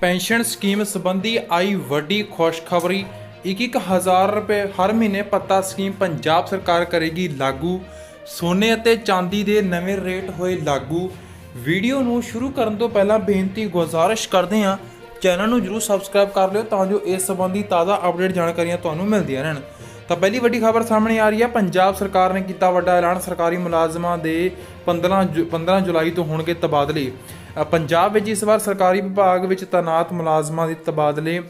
Pension scheme ਸੰਬੰਧੀ ਆਈ ਵੱਡੀ ਖੁਸ਼ਖਬਰੀ। 21000 ਰੁਪਏ ਹਰ ਮਹੀਨੇ ਪੱਤਾ ਸਕੀਮ ਪੰਜਾਬ ਸਰਕਾਰ ਕਰੇਗੀ ਲਾਗੂ। ਸੋਨੇ ਅਤੇ ਚਾਂਦੀ ਦੇ ਨਵੇਂ ਰੇਟ ਹੋਏ ਲਾਗੂ। ਵੀਡੀਓ ਨੂੰ ਸ਼ੁਰੂ ਕਰਨ ਤੋਂ ਪਹਿਲਾਂ ਬੇਨਤੀ ਗੁਜ਼ਾਰਿਸ਼ ਕਰਦੇ ਹਾਂ, ਚੈਨਲ ਨੂੰ ਜਰੂਰ ਸਬਸਕ੍ਰਾਈਬ ਕਰ ਲਿਓ ਤਾਂ ਜੋ ਇਸ ਸੰਬੰਧੀ ਤਾਜ਼ਾ ਅਪਡੇਟ ਜਾਣਕਾਰੀਆਂ ਤੁਹਾਨੂੰ ਮਿਲਦੀਆਂ ਰਹਿਣ। ਤਾਂ ਪਹਿਲੀ ਵੱਡੀ ਖਬਰ ਸਾਹਮਣੇ ਆ ਰਹੀ ਹੈ, ਪੰਜਾਬ ਸਰਕਾਰ ਨੇ ਕੀਤਾ ਵੱਡਾ ਐਲਾਨ ਸਰਕਾਰੀ ਮੁਲਾਜ਼ਮਾਂ ਦੇ 15 ਜੁ- 15 ਜੁਲਾਈ ਤੋਂ ਹੋਣਗੇ ਤਬਾਦਲੇ। ਪੰਜਾਬ ਵਿੱਚ ਇਸ ਵਾਰ ਸਰਕਾਰੀ ਵਿਭਾਗ ਵਿੱਚ ਤਾਇਨਾਤ ਮੁਲਾਜ਼ਮਾਂ ਦੇ ਤਬਾਦਲੇ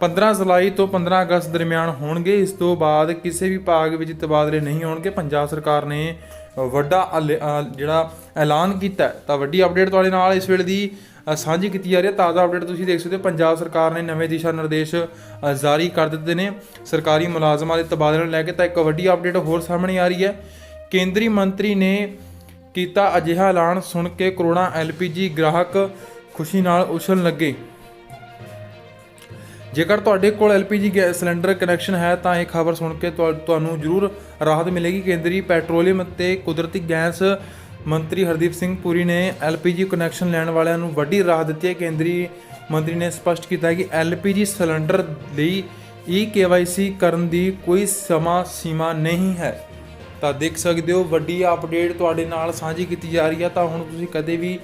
15 ਜੁਲਾਈ ਤੋਂ 15 ਅਗਸਤ ਦਰਮਿਆਨ ਹੋਣਗੇ। ਇਸ ਤੋਂ ਬਾਅਦ ਕਿਸੇ ਵੀ ਵਿਭਾਗ ਵਿੱਚ ਤਬਾਦਲੇ ਨਹੀਂ ਹੋਣਗੇ। ਪੰਜਾਬ ਸਰਕਾਰ ਨੇ ਵੱਡਾ ਐਲ- ਜਿਹੜਾ ਐਲਾਨ ਕੀਤਾ ਤਾਂ ਵੱਡੀ ਅਪਡੇਟ ਤੁਹਾਡੇ ਨਾਲ ਇਸ ਵੇਲੇ ਦੀ ਸਾਂਝੀ ਕੀਤੀ ਜਾ ਰਹੀ ਹੈ। ਤਾਜ਼ਾ ਅਪਡੇਟ ਤੁਸੀਂ ਦੇਖ ਸਕਦੇ ਹੋ। ਪੰਜਾਬ ਸਰਕਾਰ ਨੇ ਨਵੇਂ ਦਿਸ਼ਾ ਨਿਰਦੇਸ਼ ਜਾਰੀ ਕਰ ਦਿੱਤੇ ਨੇ। ਸਰਕਾਰੀ ਮੁਲਾਜ਼ਮਾਂ ਦੇ ਤਬਾਦਲੇ ਨੂੰ ਲੈ ਕੇ ਤਾਂ ਇੱਕ ਵੱਡੀ ਅਪਡੇਟ ਹੋਰ ਸਾਹਮਣੇ ਆ ਰਹੀ ਹੈ। ਕੇਂਦਰੀ ਮੰਤਰੀ ਨੇ ਕੀਤਾ ਅਜਿਹਾ ਐਲਾਨ ਸੁਣ ਕੇ ਕਰੋੜਾਂ ਐਲਪੀਜੀ ਗ੍ਰਾਹਕ ਖੁਸ਼ੀ ਨਾਲ ਉਛਲਣ ਲੱਗੇ। ਜੇਕਰ ਤੁਹਾਡੇ ਕੋਲ ਐਲਪੀਜੀ ਗੈਸ ਸਿਲੰਡਰ ਕਨੈਕਸ਼ਨ ਹੈ, ਤਾਂ ਇਹ ਖਬਰ ਸੁਣ ਕੇ ਤੁਹਾਨੂੰ ਜ਼ਰੂਰ ਰਾਹਤ ਮਿਲੇਗੀ। ਕੇਂਦਰੀ ਪੈਟਰੋਲੀਅਮ ਅਤੇ ਕੁਦਰਤੀ ਗੈਸ ਮੰਤਰੀ ਹਰਦੀਪ ਸਿੰਘ ਪੁਰੀ ਨੇ ਐਲਪੀਜੀ ਕਨੈਕਸ਼ਨ ਲੈਣ ਵਾਲਿਆਂ ਨੂੰ ਵੱਡੀ ਰਾਹਤ ਦਿੱਤੀ ਹੈ। ਕੇਂਦਰੀ ਮੰਤਰੀ ਨੇ ਸਪਸ਼ਟ ਕੀਤਾ ਹੈ ਕਿ ਐਲਪੀਜੀ ਸਿਲੰਡਰ ਲਈ ਈ ਕੇਵਾਈਸੀ ਕਰਨ ਦੀ ਕੋਈ ਸਮਾਂ ਸੀਮਾ ਨਹੀਂ ਹੈ। ਤਾਂ ਦੇਖ ਸਕਦੇ ਹੋ ਵੱਡੀ ਅਪਡੇਟ ਤੁਹਾਡੇ ਨਾਲ ਸਾਂਝੀ ਕੀਤੀ ਜਾ ਰਹੀ ਹੈ ਤਾਂ ਹੁਣ ਤੁਸੀਂ ਕਦੇ ਵੀ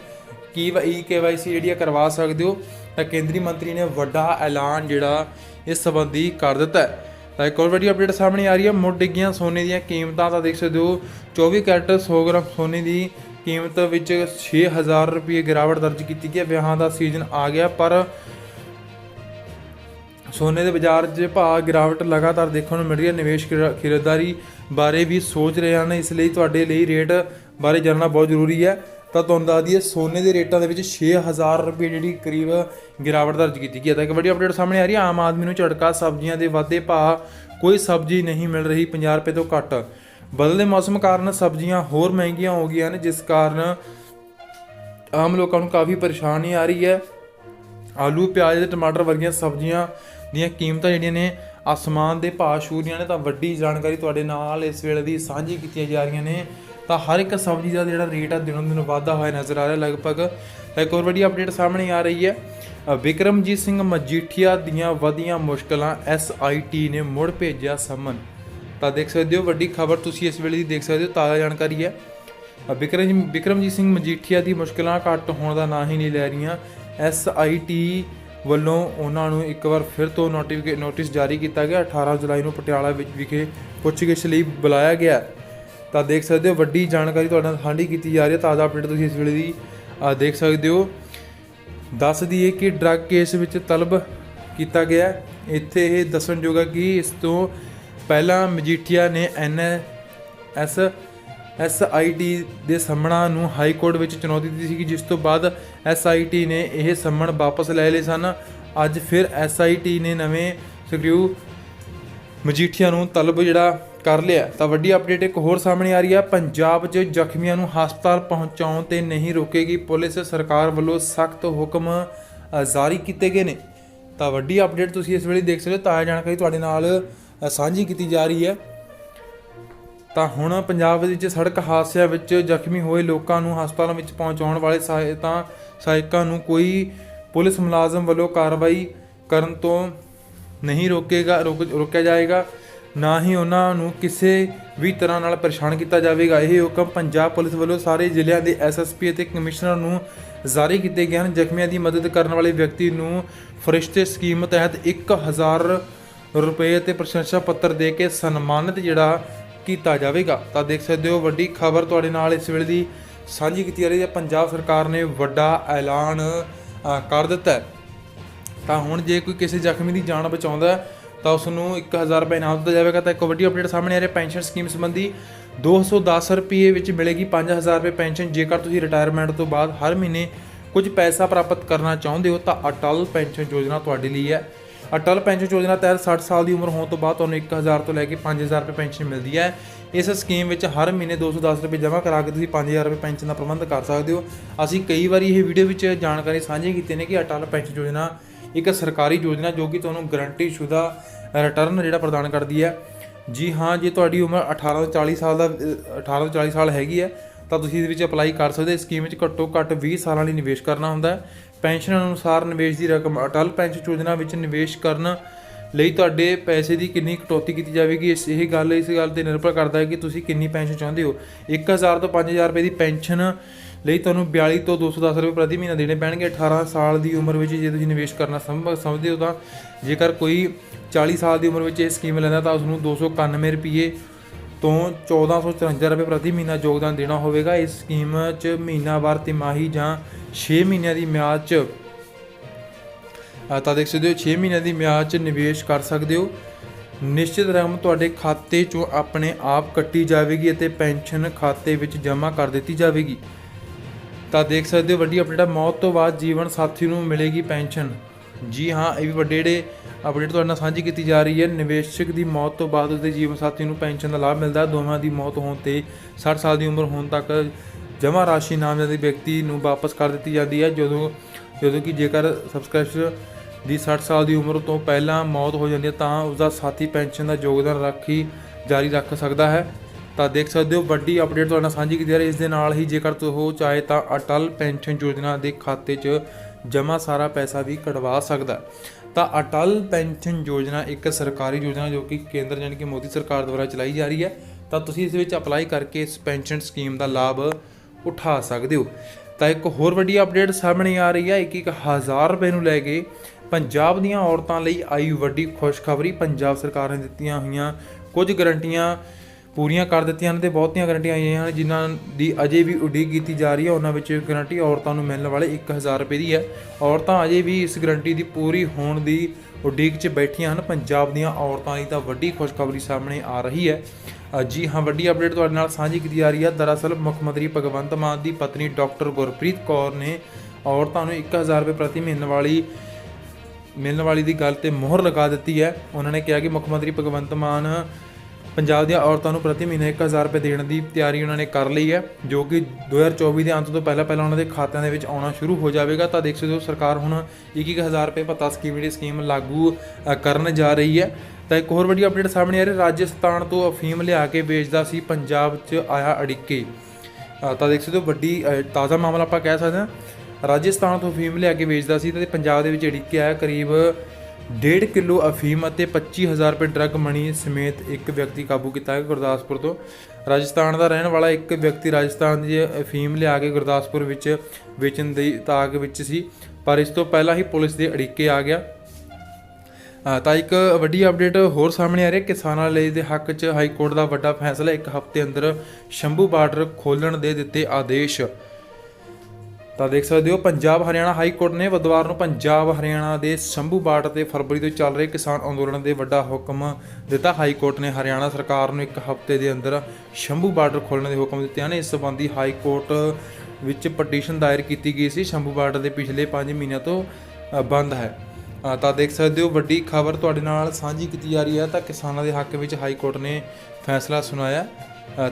ਕੀ ਈ ਕੇਵਾਈਸੀ ਜਿਹੜੀ ਆ ਕਰਵਾ ਸਕਦੇ ਹੋ, ਤਾਂ ਕੇਂਦਰੀ ਮੰਤਰੀ ਨੇ ਵੱਡਾ ਐਲਾਨ ਜਿਹੜਾ ਇਸ ਸੰਬੰਧੀ ਕਰ ਦਿੱਤਾ ਤਾਂ ਇੱਕ ਹੋਰ ਵੱਡੀ ਅਪਡੇਟ ਸਾਹਮਣੇ ਆ ਰਹੀ ਹੈ ਮੁੱਢ ਡਿੱਗੀਆਂ ਸੋਨੇ ਦੀਆਂ ਕੀਮਤਾਂ ਤਾਂ ਦੇਖ ਸਕਦੇ ਹੋ 24 ਕੈਰਟ 100 ਗ੍ਰਾਮ ਸੋਨੇ ਦੀ ਕੀਮਤ ਵਿੱਚ 6000 ਰੁਪਏ ਗਿਰਾਵਟ ਦਰਜ ਕੀਤੀ ਗਈ ਹੈ। ਵਿਆਹਾਂ ਦਾ ਸੀਜ਼ਨ ਆ ਗਿਆ, ਪਰ ਸੋਨੇ ਦੇ ਬਾਜ਼ਾਰ 'ਚ ਭਾਅ ਗਿਰਾਵਟ ਲਗਾਤਾਰ ਦੇਖਣ ਨੂੰ ਮਿਲ ਰਹੀ ਹੈ। ਨਿਵੇਸ਼ ਖਰੀਦ- ਖਰੀਦਦਾਰੀ ਬਾਰੇ ਵੀ ਸੋਚ ਰਹੇ ਹਨ। ਇਸ ਲਈ ਤੁਹਾਡੇ ਲਈ ਰੇਟ ਬਾਰੇ ਜਾਣਨਾ ਬਹੁਤ ਜ਼ਰੂਰੀ ਹੈ। ਤਾਂ ਤੁਹਾਨੂੰ ਦੱਸ ਦਈਏ, ਸੋਨੇ ਦੇ ਰੇਟਾਂ ਦੇ ਵਿੱਚ 6000 ਰੁਪਏ ਜਿਹੜੀ ਕਰੀਬ ਗਿਰਾਵਟ ਦਰਜ ਕੀਤੀ ਗਈ ਹੈ। ਤਾਂ ਇੱਕ ਵੱਡੀ ਅਪਡੇਟ ਸਾਹਮਣੇ ਆ ਰਹੀ ਹੈ। ਆਮ ਆਦਮੀ ਨੂੰ ਝਟਕਾ, ਸਬਜ਼ੀਆਂ ਦੇ ਵਾਧੇ ਭਾਅ, ਕੋਈ ਸਬਜ਼ੀ ਨਹੀਂ ਮਿਲ ਰਹੀ 50 ਰੁਪਏ ਤੋਂ ਘੱਟ। ਬਦਲਦੇ ਮੌਸਮ ਕਾਰਨ ਸਬਜ਼ੀਆਂ ਹੋਰ ਮਹਿੰਗੀਆਂ ਹੋ ਗਈਆਂ ਨੇ ਜਿਸ ਕਾਰਨ ਆਮ ਲੋਕਾਂ ਨੂੰ ਕਾਫੀ ਪਰੇਸ਼ਾਨੀ ਆ ਰਹੀ ਹੈ। ਆਲੂ, ਪਿਆਜ਼ ਤੇ ਟਮਾਟਰ ਵਰਗੀਆਂ ਸਬਜ਼ੀਆਂ ਦੀਆਂ ਕੀਮਤਾਂ ਜਿਹੜੀਆਂ ਨੇ ਅਸਮਾਨ ਦੇ ਭਾਅ ਛੂ ਰਹੀਆਂ ਨੇ ਤਾਂ ਵੱਡੀ ਜਾਣਕਾਰੀ ਤੁਹਾਡੇ ਨਾਲ ਇਸ ਵੇਲੇ ਦੀ ਸਾਂਝੀ ਕੀਤੀਆਂ ਜਾ ਰਹੀਆਂ ਨੇ। ਤਾਂ ਹਰ ਇੱਕ ਸਬਜ਼ੀ ਦਾ ਜਿਹੜਾ ਰੇਟ ਆ ਦਿਨੋਂ ਦਿਨ ਵਾਧਾ ਹੋਇਆ ਨਜ਼ਰ ਆ ਰਿਹਾ ਲਗਭਗ। ਇੱਕ ਹੋਰ ਵੱਡੀ ਅਪਡੇਟ ਸਾਹਮਣੇ ਆ ਰਹੀ ਹੈ। ਅ, ਵਿਕਰਮਜੀਤ ਸਿੰਘ ਮਜੀਠੀਆ ਦੀਆਂ ਵਧੀਆਂ ਮੁਸ਼ਕਲਾਂ ਐਸਆਈਟੀ ਨੇ ਮੁੜ ਭੇਜਿਆ ਸਮਨ। ਤਾਂ ਦੇਖ ਸਕਦੇ ਹੋ ਵੱਡੀ ਖਬਰ ਤੁਸੀਂ ਇਸ ਵੇਲੇ ਦੀ ਦੇਖ ਸਕਦੇ ਹੋ ਤਾਜ਼ਾ ਜਾਣਕਾਰੀ ਹੈ। ਅ, ਵਿਕਰਮ ਵਿਕਰਮਜੀਤ ਸਿੰਘ ਮਜੀਠੀਆ ਦੀ ਮੁਸ਼ਕਲਾਂ ਘੱਟ ਹੋਣ ਦਾ ਨਾਂ ਹੀ ਨਹੀਂ ਲੈ ਰਹੀਆਂ। ਐਸਆਈਟੀ ਵੱਲੋਂ ਉਹਨਾਂ ਨੂੰ ਇੱਕ ਵਾਰ ਫਿਰ ਤੋਂ ਨੋਟੀਫਿਕੇ ਨੋਟਿਸ ਜਾਰੀ ਕੀਤਾ ਗਿਆ। 18 ਜੁਲਾਈ ਨੂੰ ਪਟਿਆਲਾ ਵਿੱਚ ਵਿਖੇ ਪੁੱਛਗਿੱਛ ਲਈ ਬੁਲਾਇਆ ਗਿਆ। ਤਾਂ ਦੇਖ ਸਕਦੇ ਹੋ, ਵੱਡੀ ਜਾਣਕਾਰੀ ਤੁਹਾਡੇ ਨਾਲ ਸਾਂਝੀ ਕੀਤੀ ਜਾ ਰਹੀ ਹੈ। ਤਾਜ਼ਾ ਅਪਡੇਟ ਤੁਸੀਂ ਇਸ ਵੇਲੇ ਦੀ ਦੇਖ ਸਕਦੇ ਹੋ। ਦੱਸ ਦਈਏ ਕਿ ਡਰੱਗ ਕੇਸ ਵਿੱਚ ਤਲਬ ਕੀਤਾ ਗਿਆ। ਇੱਥੇ ਇਹ ਦੱਸਣਯੋਗ ਹੈ ਕਿ ਇਸ ਤੋਂ ਪਹਿਲਾਂ ਮਜੀਠੀਆ ਨੇ ਐਨ ਐਸ ਐਸਆਈਟੀ ਦੇ ਸੰਮਣਾ ਨੂੰ ਹਾਈ ਕੋਰਟ ਵਿੱਚ ਚੁਣੌਤੀ ਦਿੱਤੀ ਸੀ ਜਿਸ ਤੋਂ ਬਾਅਦ ਐਸਆਈਟੀ ਨੇ ਇਹ ਸੰਮਣ ਵਾਪਸ ਲੈ ਲਏ ਸਨ। ਅੱਜ ਫਿਰ ਐਸਆਈਟੀ ਨੇ ਨਵੇਂ ਸਕਰਿਊ ਮਜੀਠੀਆ ਨੂੰ ਤਲਬ ਜਿਹੜਾ ਕਰ ਲਿਆ। ਤਾਂ ਵੱਡੀ ਅਪਡੇਟ ਇੱਕ ਹੋਰ ਸਾਹਮਣੇ ਆ ਰਹੀ ਆ। ਪੰਜਾਬ 'ਚ ਜ਼ਖਮੀਆਂ ਨੂੰ ਹਸਪਤਾਲ ਪਹੁੰਚਾਉਣ ਤੇ ਨਹੀਂ ਰੋਕੇਗੀ ਪੁਲਿਸ। ਸਰਕਾਰ ਵੱਲੋਂ ਸਖਤ ਹੁਕਮ ਜਾਰੀ ਕੀਤੇ ਗਏ ਨੇ। ਤਾਂ ਵੱਡੀ ਅਪਡੇਟ ਤੁਸੀਂ ਇਸ ਵੇਲੇ ਦੇਖ ਸਕਦੇ ਹੋ। ਤਾਜ਼ਾ ਜਾਣਕਾਰੀ ਤੁਹਾਡੇ ਨਾਲ ਸਾਂਝੀ ਕੀਤੀ ਜਾ ਰਹੀ ਹੈ। ਤਾਂ ਹੁਣ ਪੰਜਾਬ ਵਿੱਚ ਸੜਕ ਹਾਦਸਿਆਂ ਵਿੱਚ ਜ਼ਖਮੀ ਹੋਏ ਲੋਕਾਂ ਨੂੰ ਹਸਪਤਾਲਾਂ ਵਿੱਚ ਪਹੁੰਚਾਉਣ ਵਾਲੇ ਸਹਾਇਤਾ ਸਹਾਇਕਾਂ ਨੂੰ ਕੋਈ ਪੁਲਿਸ ਮੁਲਾਜ਼ਮ ਵੱਲੋਂ ਕਾਰਵਾਈ ਕਰਨ ਤੋਂ ਨਹੀਂ ਰੋਕੇਗਾ, ਰੋਕ, ਰੋਕਿਆ ਜਾਏਗਾ। ਨਾ ਹੀ ਉਹਨਾਂ ਨੂੰ ਕਿਸੇ ਵੀ ਤਰ੍ਹਾਂ ਨਾਲ ਪਰੇਸ਼ਾਨ ਕੀਤਾ ਜਾਵੇਗਾ। ਇਹ ਹੁਕਮ ਪੰਜਾਬ ਪੁਲਿਸ ਵੱਲੋਂ ਸਾਰੇ ਜ਼ਿਲ੍ਹਿਆਂ ਦੇ ਐਸਐਸਪੀ ਅਤੇ ਕਮਿਸ਼ਨਰ ਨੂੰ ਜਾਰੀ ਕੀਤੇ ਗਏ ਹਨ। ਜ਼ਖਮੀਆਂ ਦੀ ਮਦਦ ਕਰਨ ਵਾਲੇ ਵਿਅਕਤੀ ਨੂੰ ਫਰਿਸ਼ਤੇ ਸਕੀਮ ਤਹਿਤ 1000 ਰੁਪਏ ਤੇ ਪ੍ਰਸ਼ੰਸਾ ਪੱਤਰ ਦੇ ਕੇ ਸਨਮਾਨਿਤ ਜਿਹੜਾ ਕੀਤਾ ਜਾਵੇਗਾ। ਤਾਂ ਦੇਖ ਸਕਦੇ ਹੋ, ਵੱਡੀ ਖਬਰ ਤੁਹਾਡੇ ਨਾਲ ਇਸ ਵੇਲੇ ਦੀ ਸਾਂਝੀ ਕੀਤੀ ਜਾ ਰਹੀ ਹੈ। ਪੰਜਾਬ ਸਰਕਾਰ ਨੇ ਵੱਡਾ ਐਲਾਨ ਕਰ ਦਿੱਤਾ ਤਾਂ ਹੁਣ ਜੇ ਕੋਈ ਕਿਸੇ ਜ਼ਖਮੀ ਦੀ ਜਾਨ ਬਚਾਉਂਦਾ ਤਾਂ ਉਸ ਨੂੰ 1000 ਰੁਪਏ ਇਨਾਮ ਦਿੱਤਾ ਜਾਵੇਗਾ। ਤਾਂ ਇੱਕ ਵੱਡੀ ਅਪਡੇਟ ਸਾਹਮਣੇ ਆ ਰਹੀ ਪੈਨਸ਼ਨ ਸਕੀਮ ਸੰਬੰਧੀ। 210 ਰੁਪਏ ਵਿੱਚ ਮਿਲੇਗੀ 5000 ਰੁਪਏ ਪੈਨਸ਼ਨ। ਜੇਕਰ ਤੁਸੀਂ ਰਿਟਾਇਰਮੈਂਟ ਤੋਂ ਬਾਅਦ ਹਰ ਮਹੀਨੇ ਕੁਝ ਪੈਸਾ ਪ੍ਰਾਪਤ ਕਰਨਾ ਚਾਹੁੰਦੇ ਹੋ, ਤਾਂ ਅਟਲ ਪੈਨਸ਼ਨ ਯੋਜਨਾ ਤੁਹਾਡੇ ਲਈ ਹੈ। ਅਟਲ ਪੈਨਸ਼ਨ ਯੋਜਨਾ ਤਹਿਤ 60 ਸਾਲ ਦੀ ਉਮਰ ਹੋਣ ਤੋਂ ਬਾਅਦ ਤੁਹਾਨੂੰ 1000 ਤੋਂ ਲੈ ਕੇ 5000 ਰੁਪਏ ਪੈਨਸ਼ਨ ਮਿਲਦੀ ਹੈ। ਇਸ ਸਕੀਮ ਵਿੱਚ ਹਰ ਮਹੀਨੇ 210 ਰੁਪਏ ਜਮ੍ਹਾਂ ਕਰਾ ਕੇ ਤੁਸੀਂ 5000 ਰੁਪਏ ਪੈਨਸ਼ਨ ਦਾ ਪ੍ਰਬੰਧ ਕਰ ਸਕਦੇ ਹੋ। ਅਸੀਂ ਕਈ ਵਾਰੀ ਇਹ ਵੀਡੀਓ ਵਿੱਚ ਜਾਣਕਾਰੀ ਸਾਂਝੀ ਕੀਤੀ ਨੇ ਕਿ ਅਟਲ ਪੈਨਸ਼ਨ ਯੋਜਨਾ ਇੱਕ ਸਰਕਾਰੀ ਯੋਜਨਾ ਜੋ ਕਿ ਤੁਹਾਨੂੰ ਗਰੰਟੀ ਸ਼ੁਦਾ ਰਿਟਰਨ ਜਿਹੜਾ ਪ੍ਰਦਾਨ ਕਰਦੀ ਹੈ। ਜੀ ਹਾਂ ਜੇ ਤੁਹਾਡੀ ਉਮਰ 18 ਤੋਂ 40 ਸਾਲ ਦਾ ਅ, 18 ਤੋਂ 40 ਸਾਲ ਹੈਗੀ ਹੈ ਤਾਂ ਤੁਸੀਂ ਇਹਦੇ ਵਿੱਚ ਅਪਲਾਈ ਕਰ ਸਕਦੇ ਹੋ। ਇਸ ਸਕੀਮ ਵਿੱਚ ਘੱਟੋ ਘੱਟ 20 ਸਾਲਾਂ ਲਈ ਨਿਵੇਸ਼ ਕਰਨਾ ਹੁੰਦਾ ਹੈ। ਪੈਨਸ਼ਨ ਅਨੁਸਾਰ ਨਿਵੇਸ਼ ਦੀ ਰਕਮ ਅਟਲ ਪੈਨਸ਼ਨ ਯੋਜਨਾ ਵਿੱਚ ਨਿਵੇਸ਼ ਕਰਨ ਲਈ ਤੁਹਾਡੇ ਪੈਸੇ ਦੀ ਕਿੰਨੀ ਕਟੌਤੀ ਕੀਤੀ ਜਾਵੇਗੀ? ਇਸ, ਇਹ ਗੱਲ, ਇਸ ਗੱਲ ਤੇ ਨਿਰਭਰ ਕਰਦਾ ਹੈ ਕਿ ਤੁਸੀਂ ਕਿੰਨੀ ਪੈਨਸ਼ਨ ਚਾਹੁੰਦੇ ਹੋ। 1000 ਤੋਂ 5000 ਰੁਪਏ ਦੀ ਪੈਨਸ਼ਨ ਲਈ ਤੁਹਾਨੂੰ 42 ਤੋਂ 210 ਰੁਪਏ ਪ੍ਰਤੀ ਮਹੀਨਾ ਦੇਣੇ ਪੈਣਗੇ। 18 ਸਾਲ ਦੀ ਉਮਰ ਵਿੱਚ ਜੇ ਤੁਸੀਂ ਨਿਵੇਸ਼ ਕਰਨਾ ਸੰਭਵ ਸਮਝਦੇ ਹੋ ਤਾਂ ਜੇਕਰ ਕੋਈ 40 ਸਾਲ ਦੀ ਉਮਰ ਵਿੱਚ ਇਹ ਸਕੀਮ ਲੈਂਦਾ ਤਾਂ ਉਸ ਨੂੰ 291 ਰੁਪਏ ਤੋਂ 1454 ਰੁਪਏ ਪ੍ਰਤੀ ਮਹੀਨਾ ਯੋਗਦਾਨ ਦੇਣਾ ਹੋਵੇਗਾ। ਇਸ ਸਕੀਮ 'ਚ ਮਹੀਨਾਵਾਰ ਤਿਮਾਹੀ ਜਾਂ 6 ਮਹੀਨਿਆਂ ਦੀ ਮਿਆਦ 'ਚ ਤਾਂ ਦੇਖ ਸਕਦੇ ਹੋ 6 ਮਹੀਨਿਆਂ ਦੀ ਮਿਆਦ 'ਚ ਨਿਵੇਸ਼ ਕਰ ਸਕਦੇ ਹੋ। ਨਿਸ਼ਚਿਤ ਰਕਮ ਤੁਹਾਡੇ ਖਾਤੇ 'ਚੋਂ ਆਪਣੇ ਆਪ ਕੱਟੀ ਜਾਵੇਗੀ ਅਤੇ ਪੈਨਸ਼ਨ ਖਾਤੇ ਵਿੱਚ ਜਮ੍ਹਾਂ ਕਰ ਦਿੱਤੀ ਜਾਵੇਗੀ। ਤਾਂ ਦੇਖ ਸਕਦੇ ਹੋ, ਵੱਡੀ ਅਪਡੇਟ ਆ, ਮੌਤ ਤੋਂ ਬਾਅਦ ਜੀਵਨ ਸਾਥੀ ਨੂੰ ਮਿਲੇਗੀ ਪੈਨਸ਼ਨ। ਜੀ ਹਾਂ, ਇਹ ਵੀ ਵੱਡੇ ਜਿਹੜੇ ਅਪਡੇਟ ਤੁਹਾਡੇ ਨਾਲ ਸਾਂਝੀ ਕੀਤੀ ਜਾ ਰਹੀ ਹੈ। ਨਿਵੇਸ਼ਕ ਦੀ ਮੌਤ ਤੋਂ ਬਾਅਦ ਉਸਦੇ ਜੀਵਨ ਸਾਥੀ ਨੂੰ ਪੈਨਸ਼ਨ ਦਾ ਲਾਭ ਮਿਲਦਾ ਦੋਵਾਂ ਦੀ ਮੌਤ ਹੋਣ ਤੇ 60 ਸਾਲ ਦੀ ਉਮਰ ਹੋਣ ਤੱਕ ਜਮ੍ਹਾਂ ਰਾਸ਼ੀ ਨਾਮਜ਼ਦ ਵਿਅਕਤੀ ਨੂੰ ਵਾਪਸ ਕਰ ਦਿੱਤੀ ਜਾਂਦੀ ਹੈ, ਜਦੋਂ ਜਦੋਂ ਕਿ ਜੇਕਰ ਸਬਸਕ੍ਰਿਪਸ਼ਨ ਦੀ 60 ਸਾਲ ਦੀ ਉਮਰ ਤੋਂ ਪਹਿਲਾਂ ਮੌਤ ਹੋ ਜਾਂਦੀ ਹੈ, ਤਾਂ ਉਸਦਾ ਸਾਥੀ ਪੈਨਸ਼ਨ ਦਾ ਯੋਗਦਾਨ ਰਾਖੀ ਜਾਰੀ ਰੱਖ ਸਕਦਾ ਹੈ। ਤਾਂ ਦੇਖ ਸਕਦੇ ਹੋ, ਵੱਡੀ ਅਪਡੇਟ ਤੁਹਾਡੇ ਨਾਲ ਸਾਂਝੀ ਕੀਤੀ ਜਾ ਰਹੀ ਹੈ। ਇਸ ਦੇ ਨਾਲ ਹੀ ਜੇਕਰ ਉਹ ਚਾਹੇ ਤਾਂ ਅਟਲ ਪੈਨਸ਼ਨ ਯੋਜਨਾ ਦੇ ਖਾਤੇ 'ਚ ਜਮ੍ਹਾਂ ਸਾਰਾ ਪੈਸਾ ਵੀ ਕਢਵਾ ਸਕਦਾ ਤਾਂ ਅਟਲ ਪੈਨਸ਼ਨ ਯੋਜਨਾ ਇੱਕ ਸਰਕਾਰੀ ਯੋਜਨਾ ਜੋ ਕਿ ਕੇਂਦਰ ਯਾਨੀ ਕਿ ਮੋਦੀ ਸਰਕਾਰ ਦੁਆਰਾ ਚਲਾਈ ਜਾ ਰਹੀ ਹੈ। ਤਾਂ ਤੁਸੀਂ ਇਸ ਵਿੱਚ ਅਪਲਾਈ ਕਰਕੇ ਇਸ ਪੈਨਸ਼ਨ ਸਕੀਮ ਦਾ ਲਾਭ ਉਠਾ ਸਕਦੇ ਹੋ। ਤਾਂ ਇੱਕ ਹੋਰ ਵੱਡੀ ਅਪਡੇਟ ਸਾਹਮਣੇ ਆ ਰਹੀ ਹੈ, ਇੱਕ ਇੱਕ ਹਜ਼ਾਰ ਰੁਪਏ ਨੂੰ ਲੈ ਕੇ ਪੰਜਾਬ ਦੀਆਂ ਔਰਤਾਂ ਲਈ ਆਈ ਵੱਡੀ ਖੁਸ਼ਖਬਰੀ ਪੰਜਾਬ ਸਰਕਾਰ ਨੇ ਦਿੱਤੀਆਂ ਹੋਈਆਂ। ਕੁਝ ਗਰੰਟੀਆਂ ਪੂਰੀਆਂ ਕਰ ਦਿੱਤੀਆਂ ਹਨ ਤੇ ਬਹੁਤੀਆਂ ਗਰੰਟੀਆਂ ਆਈਆਂ ਹਨ, ਜਿਨ੍ਹਾਂ ਦੀ ਅਜੇ ਵੀ ਉਡੀਕ ਕੀਤੀ ਜਾ ਰਹੀ ਹੈ। ਉਹਨਾਂ ਵਿੱਚ ਗਰੰਟੀ ਔਰਤਾਂ ਨੂੰ ਮਿਲਣ ਵਾਲੇ 1000 ਰੁਪਏ ਦੀ ਹੈ। ਔਰਤਾਂ ਅਜੇ ਵੀ ਇਸ ਗਰੰਟੀ ਦੀ ਪੂਰੀ ਹੋਣ ਦੀ ਉਡੀਕ 'ਚ ਬੈਠੀਆਂ ਹਨ। ਪੰਜਾਬ ਦੀਆਂ ਔਰਤਾਂ ਲਈ ਤਾਂ ਵੱਡੀ ਖੁਸ਼ਖਬਰੀ ਸਾਹਮਣੇ ਆ ਰਹੀ ਹੈ। ਜੀ ਹਾਂ, ਵੱਡੀ ਅਪਡੇਟ ਤੁਹਾਡੇ ਨਾਲ ਸਾਂਝੀ ਕੀਤੀ ਜਾ ਰਹੀ ਹੈ। ਦਰਅਸਲ, ਮੁੱਖ ਮੰਤਰੀ ਭਗਵੰਤ ਮਾਨ ਦੀ ਪਤਨੀ ਡਾਕਟਰ ਗੁਰਪ੍ਰੀਤ ਕੌਰ ਨੇ ਔਰਤਾਂ ਨੂੰ 1000 ਰੁਪਏ ਪ੍ਰਤੀ ਮਹੀਨੇ ਵਾਲੀ, ਮਿਲਣ ਵਾਲੀ ਦੀ ਗੱਲ ਤੇ ਮੋਹਰ ਲਗਾ ਦਿੱਤੀ ਹੈ। ਉਹਨਾਂ ਨੇ ਕਿਹਾ ਕਿ ਮੁੱਖ ਮੰਤਰੀ ਭਗਵੰਤ ਮਾਨ ਪੰਜਾਬ ਦੀਆਂ ਔਰਤਾਂ ਨੂੰ ਪ੍ਰਤੀ ਮਹੀਨੇ 1000 ਰੁਪਏ ਦੇਣ ਦੀ ਤਿਆਰੀ ਉਹਨਾਂ ਨੇ ਕਰ ਲਈ ਹੈ, ਜੋ ਕਿ 2024 ਦੇ ਅੰਤ ਤੋਂ ਪਹਿਲਾਂ ਪਹਿਲਾਂ ਉਹਨਾਂ ਦੇ ਖਾਤਿਆਂ ਦੇ ਵਿੱਚ ਆਉਣਾ ਸ਼ੁਰੂ ਹੋ ਜਾਵੇਗਾ। ਤਾਂ ਦੇਖ ਸਕਦੇ ਹੋ ਸਰਕਾਰ ਹੁਣ 21000 ਰੁਪਏ ਭੱਤਾ ਸਕੀਮ ਜਿਹੜੀ ਸਕੀਮ ਲਾਗੂ ਕਰਨ ਜਾ ਰਹੀ ਹੈ। ਤਾਂ ਇੱਕ ਹੋਰ ਵੱਡੀ ਅਪਡੇਟ ਸਾਹਮਣੇ ਆ ਰਹੀ ਰਾਜਸਥਾਨ ਤੋਂ ਅਫੀਮ ਲਿਆ ਕੇ ਵੇਚਦਾ ਸੀ, ਪੰਜਾਬ 'ਚ ਆਇਆ ਅੜਿੱਕੇ। ਤਾਂ ਦੇਖ ਸਕਦੇ ਹੋ ਵੱਡੀ ਤਾਜ਼ਾ ਮਾਮਲਾ ਆਪਾਂ ਕਹਿ ਸਕਦੇ ਹਾਂ। ਰਾਜਸਥਾਨ ਤੋਂ ਅਫੀਮ ਲਿਆ ਕੇ ਵੇਚਦਾ ਸੀ ਤੇ ਪੰਜਾਬ ਦੇ ਵਿੱਚ ਅੜਿੱਕੇ ਆਇਆ ਕਰੀਬ 1.5 ਕਿਲੋ ਅਫੀਮ ਅਤੇ 25000 ਰੁਪਏ ਡਰੱਗ ਮਣੀ ਸਮੇਤ ਇੱਕ ਵਿਅਕਤੀ ਕਾਬੂ ਕੀਤਾ ਗਿਆ ਗੁਰਦਾਸਪੁਰ ਤੋਂ। ਰਾਜਸਥਾਨ ਦਾ ਰਹਿਣ ਵਾਲਾ ਇੱਕ ਵਿਅਕਤੀ ਰਾਜਸਥਾਨ ਦੀ ਅਫੀਮ ਲਿਆ ਕੇ ਗੁਰਦਾਸਪੁਰ ਵਿੱਚ ਵੇਚਣ ਦੀ ਤਾਕ ਵਿੱਚ ਸੀ, ਪਰ ਇਸ ਤੋਂ ਪਹਿਲਾਂ ਹੀ ਪੁਲਿਸ ਦੇ ਅੜਿੱਕੇ ਆ ਗਿਆ। ਤਾਂ ਇੱਕ ਵੱਡੀ ਅਪਡੇਟ ਹੋਰ ਸਾਹਮਣੇ ਆ ਰਹੀ ਹੈ। ਕਿਸਾਨਾਂ ਲਈ ਦੇ ਹੱਕ 'ਚ ਹਾਈ ਕੋਰਟ ਦਾ ਵੱਡਾ ਫੈਸਲਾ ਇੱਕ ਹਫ਼ਤੇ ਅੰਦਰ ਸ਼ੰਭੂ ਬਾਰਡਰ ਖੋਲਣ ਦੇ ਦਿੱਤੇ ਆਦੇਸ਼। ਤਾਂ ਦੇਖ ਸਕਦੇ ਹੋ, ਪੰਜਾਬ ਹਰਿਆਣਾ ਹਾਈ ਕੋਰਟ ਨੇ ਬੁੱਧਵਾਰ ਨੂੰ ਪੰਜਾਬ ਹਰਿਆਣਾ ਦੇ ਸ਼ੰਭੂ ਬਾਰਡਰ ਤੇ ਫਰਵਰੀ ਤੋਂ ਚੱਲ ਰਹੇ ਕਿਸਾਨ ਅੰਦੋਲਨ ਦੇ ਵੱਡਾ ਹੁਕਮ ਦਿੱਤਾ। ਹਾਈ ਕੋਰਟ ਨੇ ਹਰਿਆਣਾ ਸਰਕਾਰ ਨੂੰ ਇੱਕ ਹਫ਼ਤੇ ਦੇ ਅੰਦਰ ਸ਼ੰਭੂ ਬਾਰਡਰ ਖੋਲਣ ਦੇ ਹੁਕਮ ਦਿੱਤੇ ਹਨ। ਇਸ ਸੰਬੰਧੀ ਹਾਈ ਕੋਰਟ ਵਿੱਚ ਪਟੀਸ਼ਨ ਦਾਇਰ ਕੀਤੀ ਗਈ ਸੀ। ਸ਼ੰਭੂ ਬਾਰਡਰ ਦੇ ਪਿਛਲੇ 5 ਮਹੀਨਿਆਂ ਤੋਂ ਬੰਦ ਹੈ। ਤਾਂ ਦੇਖ ਸਕਦੇ ਹੋ, ਵੱਡੀ ਖਬਰ ਤੁਹਾਡੇ ਨਾਲ ਸਾਂਝੀ ਕੀਤੀ ਜਾ ਰਹੀ ਹੈ। ਤਾਂ ਕਿਸਾਨਾਂ ਦੇ ਹੱਕ ਵਿੱਚ ਹਾਈ ਕੋਰਟ ਨੇ ਫੈਸਲਾ ਸੁਣਾਇਆ।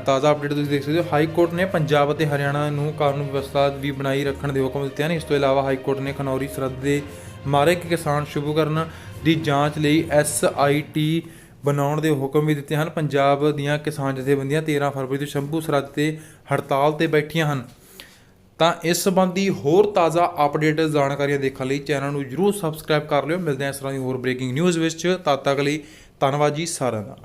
ਤਾਜ਼ਾ ਅਪਡੇਟ ਤੁਸੀਂ ਦੇਖ ਸਕਦੇ ਹੋ। ਹਾਈ ਕੋਰਟ ਨੇ ਪੰਜਾਬ ਅਤੇ ਹਰਿਆਣਾ ਨੂੰ ਕਾਨੂੰਨ ਵਿਵਸਥਾ ਵੀ ਬਣਾਈ ਰੱਖਣ ਦੇ ਹੁਕਮ ਦਿੱਤੇ ਹਨ। ਇਸ ਤੋਂ ਇਲਾਵਾ ਹਾਈ ਕੋਰਟ ਨੇ ਖਨੌਰੀ ਸਰਹੱਦ ਦੇ ਮਾਰੇ ਗਏ ਕਿਸਾਨ ਸ਼ੁਭਕਰਨ ਦੀ ਜਾਂਚ ਲਈ ਐਸਆਈਟੀ ਬਣਾਉਣ ਦੇ ਹੁਕਮ ਵੀ ਦਿੱਤੇ ਹਨ। ਪੰਜਾਬ ਦੀਆਂ ਕਿਸਾਨ ਜਥੇਬੰਦੀਆਂ 13 ਫਰਵਰੀ ਤੋਂ ਸ਼ੰਭੂ ਸਰਹੱਦ ਤੇ ਹੜਤਾਲ ਤੇ ਬੈਠੀਆਂ ਹਨ। ਤਾਂ ਇਸ ਸੰਬੰਧੀ ਹੋਰ ਤਾਜ਼ਾ ਅਪਡੇਟ ਜਾਣਕਾਰੀਆਂ ਦੇਖਣ ਲਈ ਚੈਨਲ ਨੂੰ ਜਰੂਰ ਸਬਸਕ੍ਰਾਈਬ ਕਰ ਲਿਓ। ਮਿਲਦੇ ਹਾਂ ਇਸ ਤਰ੍ਹਾਂ ਦੀ ਹੋਰ ਬ੍ਰੇਕਿੰਗ ਨਿਊਜ਼ ਵਿੱਚ। ਤਦ ਤੱਕ ਲਈ ਧੰਨਵਾਦ ਜੀ ਸਾਰਿਆਂ ਦਾ।